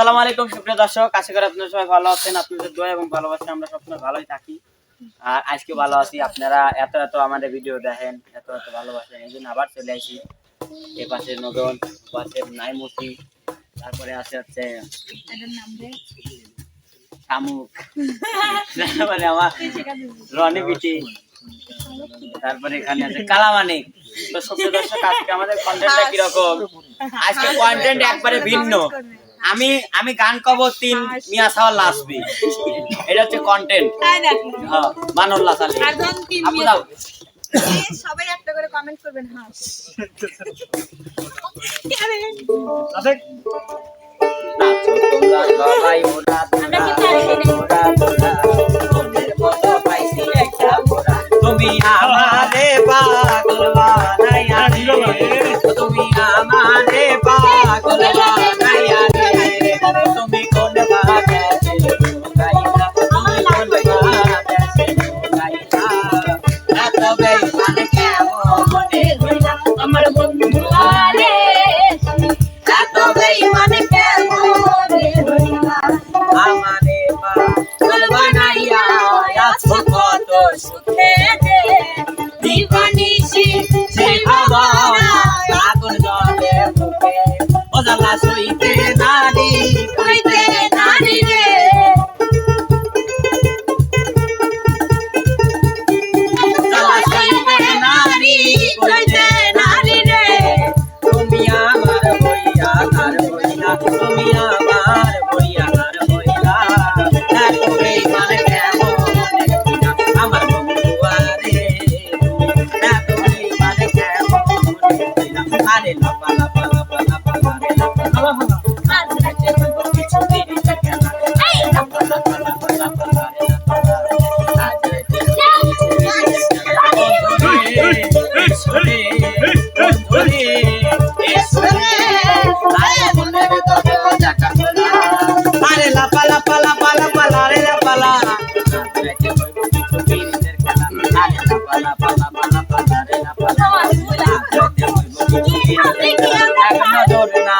আলাইকুম সুপ্রিয় দর্শক। আশা করি আপনারা সবাই ভালো আছেন আপনাদের দোয়া এবং ভালোবাসা আমরা সবসময় ভালোই থাকি। আর আজকে ভালো আছি আপনারা এত এত আমাদের ভিডিও দেখেন এত এত ভালোবাসেন। এই জন্য আবার চলে আসি। এ পাশে নদন পাশে নাইমতি তারপরে আছে হচ্ছে শামুক। তারপরে আমার রনি বিটি। তারপরে এখানে আছে কালামানিক। তো সুপ্রিয় দর্শক আজকে আমাদের কন্টেন্টটা কীরকম? আজকে কন্টেন্ট একবারে ভিন্ন। আমি আমি গান কব তিন মিয়া সাওয়াল লাসবি এটা হচ্ছে কন্টেন্ট তাই নাকি? হ্যাঁ মানল্লা সালে আর তিন আপু দাও। সবাই একটা করে কমেন্ট করবেন হ্যাঁ। আরে, নাচো তোমরা এক নজর না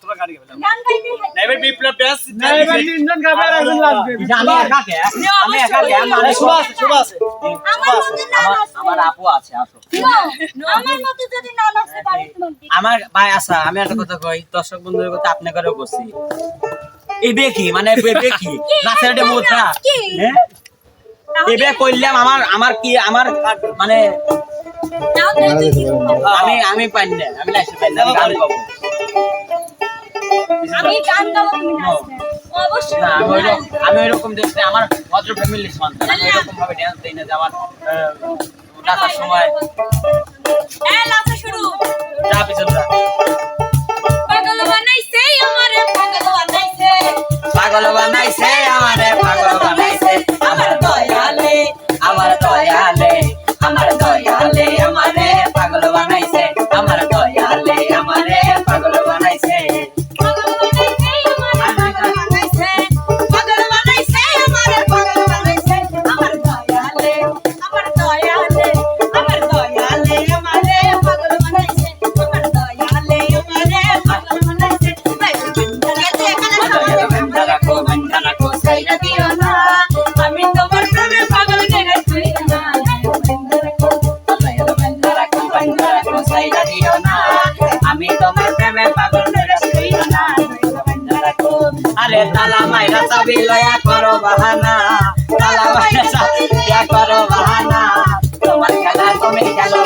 তোরা গাড়ি গেলাম গান গাইতে হয় বিপ্লব ব্যাস না তিনজন গাবে একজন লাগবে আমি একা কে আমি একা কে আমার শুভ আছে শুভ আছে আমার মতো না আমার নাচতে আমার আপু আছে আসো আমার মতো যদি না নাচতে পারে আমার ভাই আসা আমি একটা কথা কই দর্শক বন্ধুদের কথা আপনি করেও করছি এই মানে নাচের মুদ্রা কি? হ্যাঁ এবে কইলাম আমার আমার কি আমার মানে? আমি আমি পাই না আমি পাই না আমি গান গাবো অবশ্যই আমি ওইরকম দেখতে আমার ভদ্র ফ্যামিলি সন্তান। আমি এরকম ভাবে ড্যান্স দিই না যে আমার আহ, সময়। নাচা শুরু। যা পিছনে তালা মাইরা চাবি লয়া করো বাহানা, তালা মাইরা চাবি লয়া করো বাহানা। তোমার খেলা তুমি খেলো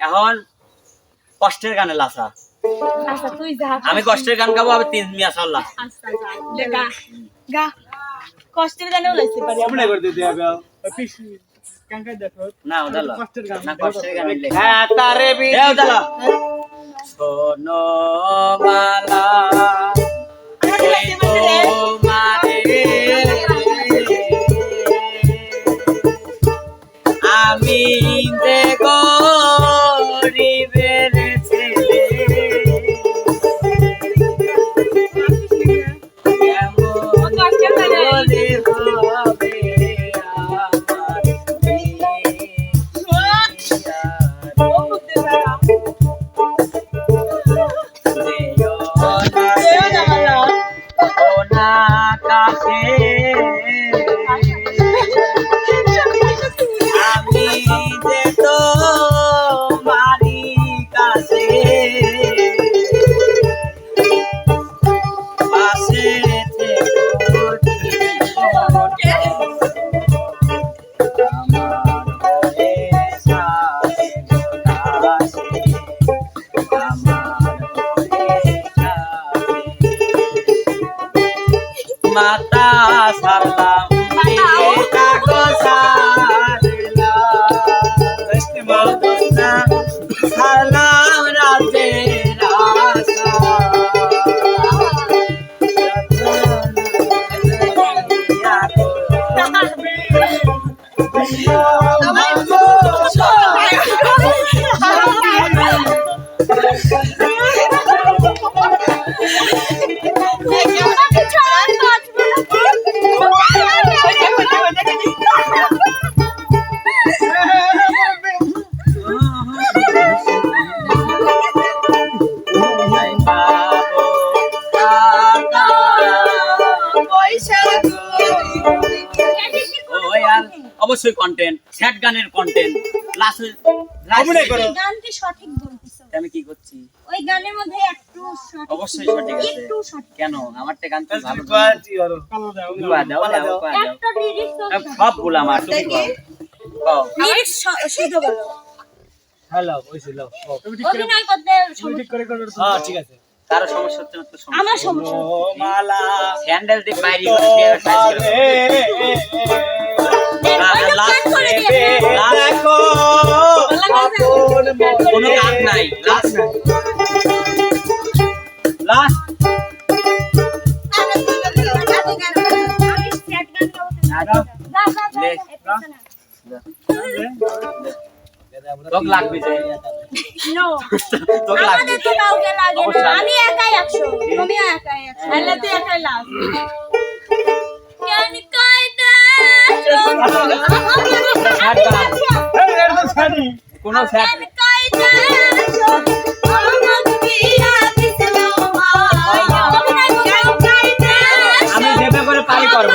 এখন কষ্টের গানে লাসা। আচ্ছা তুই যা। আমি কষ্টের গান গাবো আমি তিন মিয়া সাল্লা আচ্ছা গা গা। কষ্টের গানেও লাইতে পারি সামনে করে দিতে হবে পিছি না ওদালো কষ্টের গান না কষ্টের গান হইলে হ্যাঁ তারে বি এ ওদালো শোনো অবশ্যই কন্টেন্ট স্যাড গানের কন্টেন্ট লাস্ট অভিনয় করো। গানটি সঠিক বলতেছো। আমি কি করছি? ওই গানের মধ্যে একটু সঠিক অবশ্যই সঠিক আছে। একটু সঠিক। কেন? আমার তে গান তো ভালো দুয়া দাও দাও দাও একটা লিরিক্স সব ভুল আমার তুমি কও লিরিক্স শুদ্ধ বলো। হ্যালো ওইছিল তুমি অভিনয় করতে ঠিক করে করো হ্যাঁ ঠিক আছে। কারও সমস্যা হচ্ছে না তো সমস্যা। আমার সমস্যা। মালা। স্যান্ডেল দিয়ে বাইরে করে কোনো গান নাই লাস্ট। লাস্ট। তোক লাগবে যে। নো তোক লাগবে। তো কাউকে লাগে না। আমি একাই একশো। তুমিও একাই একশো। তাহলে তুই একাই লাভ কোনো আমি যেভাবে করে পারি করব।